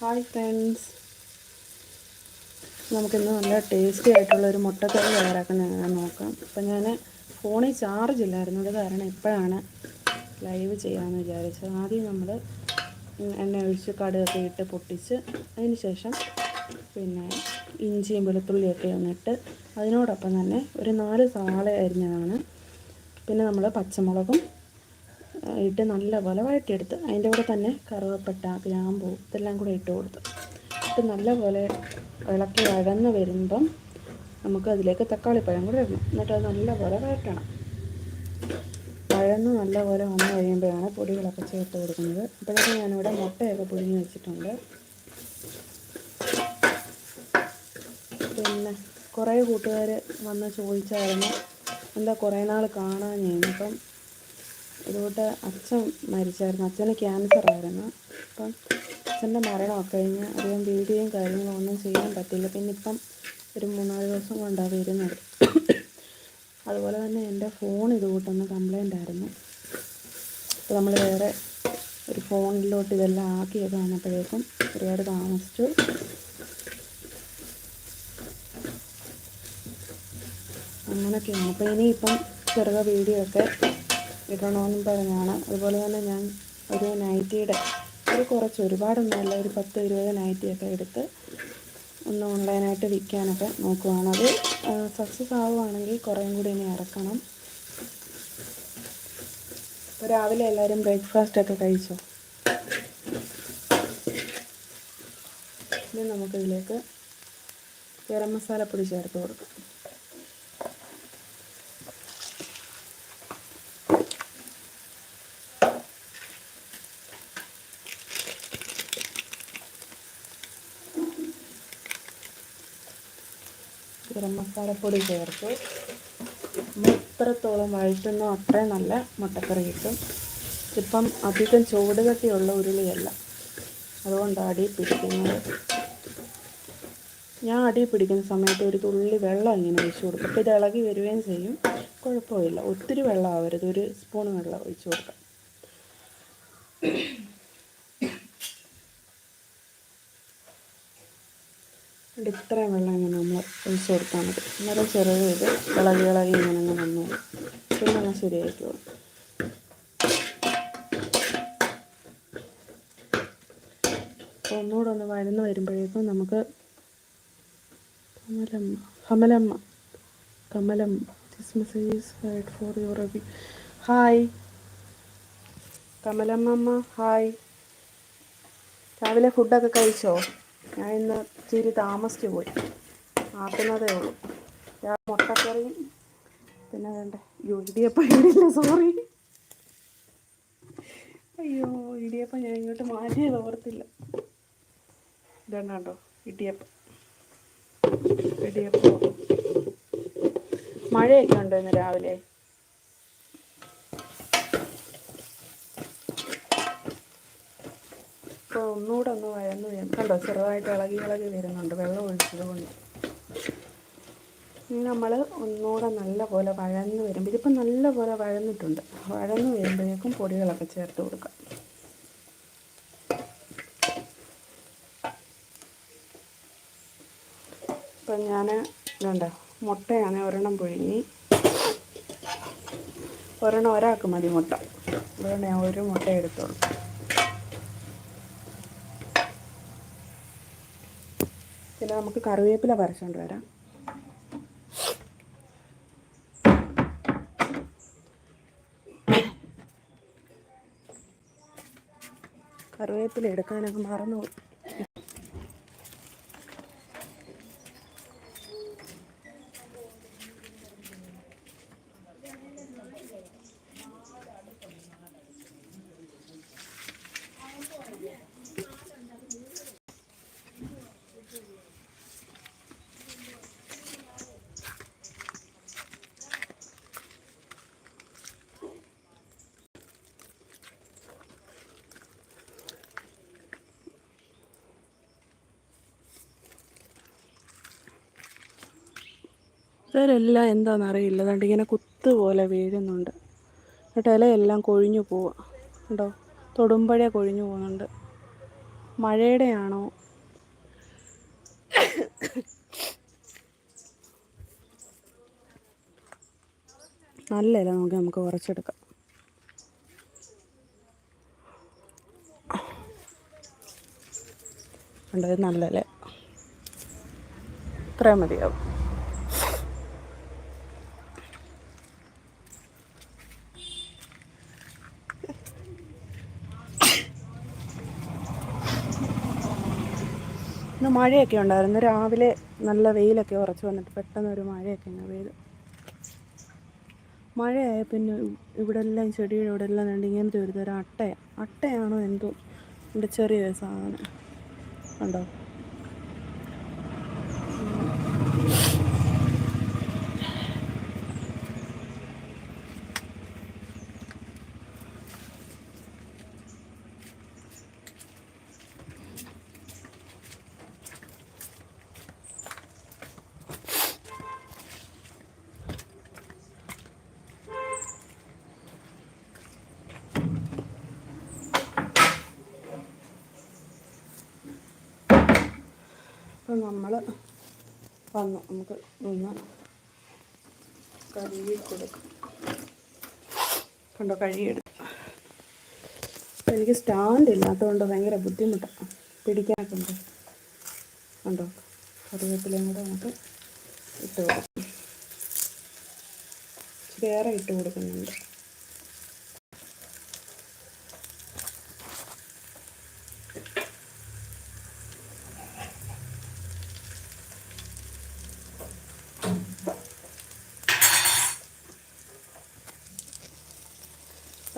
Hi friends നമുക്കിന്ന് നല്ല tasty ആയിട്ടുള്ള ഒരു മുട്ടക്കറി തയ്യാറാക്കാൻ നോക്കാം. അപ്പം ഞാൻ ഫോണിൽ ചാർജ് ഇല്ലായിരുന്നു. അത് കാരണം ഇപ്പോഴാണ് ലൈവ് ചെയ്യാമെന്ന് വിചാരിച്ചത്. ആദ്യം നമ്മൾ എണ്ണ ഒഴിച്ച് കടുകൊക്കെ ഇട്ട് പൊട്ടിച്ച് അതിന് ശേഷം പിന്നെ ഇഞ്ചിയും വെളുത്തുള്ളിയൊക്കെ ഒന്നിട്ട് അതിനോടൊപ്പം തന്നെ ഒരു നാല് സവാള അരിഞ്ഞതാണ്. പിന്നെ നമ്മൾ പച്ചമുളകും ഇട്ട് നല്ല നല്ലപോലെ വഴറ്റിയെടുത്ത് അതിന്റെ കൂടെ തന്നെ കറുവപ്പട്ട ഗ്രാമ്പൂ ഇതെല്ലാം കൂടെ ഇട്ട് കൊടുത്ത്. ഇട്ട് നല്ലപോലെ ഇളക്കി വഴന്ന് വരുമ്പം നമുക്ക് അതിലേക്ക് തക്കാളിപ്പഴം കൂടെ ഇടണം. എന്നിട്ട് അത് നല്ലപോലെ വഴറ്റണം. വഴന്ന് നല്ലപോലെ വന്ന് കഴിയുമ്പോഴാണ് പൊടികളൊക്കെ ചേർത്ത് കൊടുക്കുന്നത്. ഇപ്പോഴൊക്കെ ഞാനിവിടെ മുട്ടയൊക്കെ പുഴുങ്ങി വെച്ചിട്ടുണ്ട്. പിന്നെ കുറേ കൂട്ടുകാർ വന്ന് ചോദിച്ചായിരുന്നു എന്താ കുറേ നാൾ കാണാൻ ഞാൻ അപ്പം ഇതുകൊണ്ട് അച്ഛൻ മരിച്ചായിരുന്നു. അച്ഛന് ക്യാൻസർ ആയിരുന്നു. അപ്പം അച്ഛന്റെ മരണമൊക്കെ കഴിഞ്ഞ് അധികം വീഡിയോയും കാര്യങ്ങളും ഒന്നും ചെയ്യാൻ പറ്റില്ല. പിന്നെ ഇപ്പം ഒരു മൂന്നാൽ ദിവസം കൊണ്ടാണ് വരുന്നത്. അതുപോലെ തന്നെ എന്റെ ഫോൺ ഇതുകൂട്ടൊന്ന് കംപ്ലൈന്റ് ആയിരുന്നു. അപ്പോൾ നമ്മൾ വേറെ ഒരു ഫോണിലോട്ട് ഇതെല്ലാം ആക്കിയത് വന്നപ്പോഴേക്കും ഒരുപാട് താമസിച്ചു. അങ്ങനെയൊക്കെയാണ്. അപ്പോൾ ഇനിയിപ്പം ചെറുക വീഡിയോ ഒക്കെ ഇടണമെന്നും പറഞ്ഞാണ്. അതുപോലെ തന്നെ ഞാൻ ഒരു നൈറ്റിയുടെ ഒരു കുറച്ച് ഒരുപാടൊന്നുമല്ല ഒരു പത്ത് ഇരുപത് നൈറ്റിയൊക്കെ എടുത്ത് ഒന്ന് ഓൺലൈനായിട്ട് വിൽക്കാനൊക്കെ നോക്കുവാണ്. അത് സക്സസ് ആവുകയാണെങ്കിൽ കുറേയും കൂടി ഇനി ഇറക്കണം. ഇപ്പോൾ രാവിലെ എല്ലാവരും ബ്രേക്ക്ഫാസ്റ്റൊക്കെ കഴിച്ചോ? ഇനി നമുക്കിതിലേക്ക് ഗരം മസാലപ്പൊടി ചേർത്ത് കൊടുക്കാം. ഗരം മസാലപ്പൊടി ചേർത്ത്. എത്രത്തോളം വഴറ്റുന്നോ അത്രയും നല്ല മുട്ടക്കറി കിട്ടും. ഇപ്പം അധികം ചൂട് കട്ടിയുള്ള ഉരുളിയല്ല. അതുകൊണ്ടാണ് അടി പിടിക്കുന്നത്. ഞാൻ അടി പിടിക്കുന്ന സമയത്ത് ഒരു തുള്ളി വെള്ളം ഇങ്ങനെ ഒഴിച്ചു കൊടുക്കും. അപ്പോൾ ഇത് ഇളകി വരികയും ചെയ്യും. കുഴപ്പമില്ല. ഒത്തിരി വെള്ളം ആവരുത്. ഒരു സ്പൂൺ വെള്ളം ഒഴിച്ചു കൊടുക്കാം. അതുകൊണ്ട് ഇത്രയും വെള്ളം ഇങ്ങനെ നമ്മൾ ഒഴിച്ച് കൊടുത്താൽ മതി. അന്നേരം ചെറുത് ഇത് ഇളകി ഇളകി ഇങ്ങനെ അങ്ങ് വന്നു പിന്നെ ശരിയായിക്കോളും. അപ്പോൾ ഒന്നുകൂടെ ഒന്ന് വഴന്ന് വരുമ്പോഴേക്കും നമുക്ക് Kamalamma Kamalamma Kamalamma. This message is for your Rabi hi Kamalamma hi രാവിലെ ഫുഡൊക്കെ കഴിച്ചോ? ഞാൻ ഇന്ന് ഇച്ചിരി താമസിച്ച് പോയി. ആക്കുന്നതേ ഉള്ളൂ. ഞാൻ മുട്ടക്കറിയും പിന്നെ വേണ്ട അയ്യോ ഇടിയപ്പം ഇടില്ല സോറി അയ്യോ ഇടിയപ്പം ഞാൻ ഇങ്ങോട്ട് മാറ്റിയത് ഓർത്തില്ല. ഇതാണ് കേട്ടോ ഇടിയപ്പം. ഇടിയപ്പം. മഴയൊക്കെ ഉണ്ടോ ഇന്ന് രാവിലെ? അപ്പോൾ ഒന്നുകൂടെ ഒന്ന് വഴന്ന് വരും കണ്ടോ? ചെറുതായിട്ട് ഇളകി ഇളകി വരുന്നുണ്ട്. വെള്ളം ഒഴിച്ചത് കൊണ്ട്. ഇനി നമ്മൾ ഒന്നുകൂടെ നല്ല പോലെ വഴന്ന് വരുമ്പോൾ ഇതിപ്പോൾ നല്ല പോലെ വഴന്നിട്ടുണ്ട്. വഴന്ന് വരുമ്പോഴേക്കും പൊടികളൊക്കെ ചേർത്ത് കൊടുക്കാം. ഇപ്പം ഞാൻ ഇതുണ്ട്. മുട്ടയാണ് ഒരെണ്ണം പുഴുങ്ങി. ഒരെണ്ണം ഒരാൾക്ക് മതി മുട്ട. അതുകൊണ്ട് ഞാൻ ഒരു മുട്ട എടുത്തോളൂ. പിന്നെ നമുക്ക് കറിവേപ്പില പറിച്ചുകൊണ്ട് വരാം. കറിവേപ്പില എടുക്കാനൊക്കെ മറന്നുപോയി. ഇവരെല്ലാം എന്താണെന്നറിയില്ല. അതുകൊണ്ട് ഇങ്ങനെ കുത്ത് പോലെ വീഴുന്നുണ്ട്. എന്നിട്ട് ഇലയെല്ലാം കൊഴിഞ്ഞു പോവുക കേട്ടോ തൊടുമ്പഴേ കൊഴിഞ്ഞു പോകുന്നുണ്ട്. മഴയുടെയാണോ? നല്ല ഇല നോക്കി നമുക്ക് കുറച്ചെടുക്കാം. ഉണ്ട് നല്ല ഇല. ഇത്രയും മതിയാവും. മഴയൊക്കെ ഉണ്ടായിരുന്നു. രാവിലെ നല്ല വെയിലൊക്കെ ഉറച്ചു വന്നിട്ട് പെട്ടെന്ന് ഒരു മഴയൊക്കെ അങ്ങ് പെയ്തു. മഴയായ പിന്നെ ഇവിടെ എല്ലാം ചെടിയുടെ ഇവിടെ എല്ലാം കണ്ട് ഇങ്ങനത്തെ ഒരു തരം അട്ടയാണ് അട്ടയാണോ എന്തോ? എന്റെ ചെറിയൊരു സാധനം. ഉണ്ടോ അപ്പം നമ്മൾ വന്നു. നമുക്ക് ഒന്ന് കഴുകി കൊടുക്കും. കണ്ടോ കഴുകിയെടുക്കും എനിക്ക് സ്റ്റാൻഡ് ഇല്ലാത്തതുകൊണ്ട് ഭയങ്കര ബുദ്ധിമുട്ടാണ് പിടിക്കാനൊക്കെ ഉണ്ട്. കണ്ടോ കറിവേപ്പിലയും കൂടെ നമുക്ക് ഇട്ട് കൊടുക്കും. വേറെ ഇട്ട് കൊടുക്കുന്നുണ്ട്.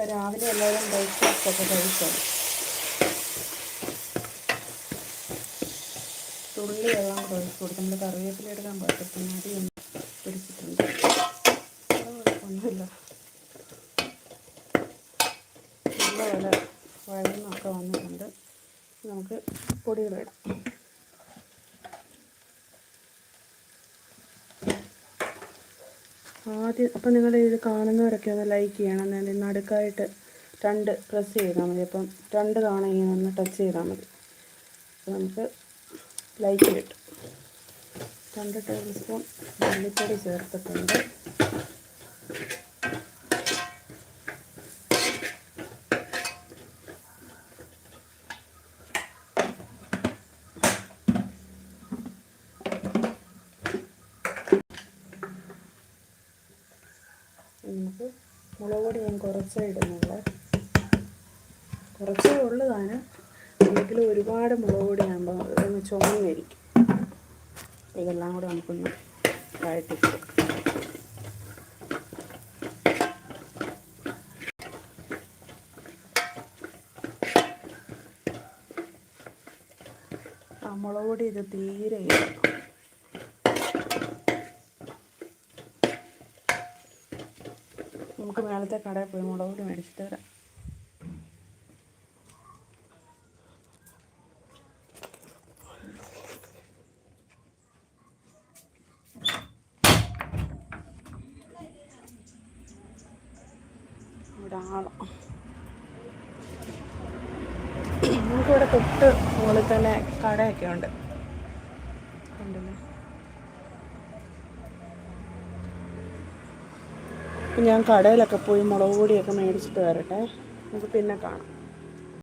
ഇപ്പം രാവിലെ എല്ലാവരും ബ്രേക്ക്ഫാസ്റ്റ് ഒക്കെ കഴിച്ചത് തുള്ളി വെള്ളം കൂടെ ഒഴിച്ച് കൊടുക്കും. നമ്മൾ കറിവേപ്പില എടുക്കാൻ പറ്റത്തില്ല. പിടിച്ചിട്ടുണ്ട് ഒന്നുമില്ല കുഴപ്പമൊന്നുമില്ല നല്ല വില വഴന്നൊക്കെ വന്നിട്ടുണ്ട്. നമുക്ക് പൊടികളിടാം ആദ്യം അപ്പം നിങ്ങൾ ഇത് കാണുന്നവരൊക്കെ ഒന്ന് ലൈക്ക് ചെയ്യണം. എന്നാൽ നടുക്കായിട്ട് രണ്ട് പ്രസ് ചെയ്താൽ മതി. അപ്പം രണ്ട് തവണ ഇങ്ങനെ ഒന്ന് ടച്ച് ചെയ്താൽ മതി. അപ്പം നമുക്ക് ലൈക്ക് കിട്ടും. രണ്ട് ടേബിൾ സ്പൂൺ മല്ലിപ്പൊടി ചേർത്തിട്ടുണ്ട്. നമുക്ക് മുളക് പൊടി ഞാൻ കുറച്ചേ ഇടുന്നുള്ളൂ. കുറച്ചേ ഉള്ളതാണ്. അല്ലെങ്കിൽ ഒരുപാട് മുളക് പൊടി ആകുമ്പോൾ ചുമന്നിരിക്കും. ഇതെല്ലാം കൂടെ നമുക്കൊന്ന് വഴറ്റി മുളക് പൊടി ഇത് തീരെ ഇല്ല. നമുക്ക് മേളത്തെ കടയിൽ പോയി മുളക് പൊടി മേടിച്ചിട്ട് വരാം. നമുക്കിവിടെ തൊട്ട് മുകളിൽ തന്നെ കടയൊക്കെ ഉണ്ട് ഉണ്ടല്ലേ അപ്പം ഞാൻ കടയിലൊക്കെ പോയി മുളക് പൊടിയൊക്കെ മേടിച്ചിട്ട് വരട്ടെ. നമുക്ക് പിന്നെ കാണാം.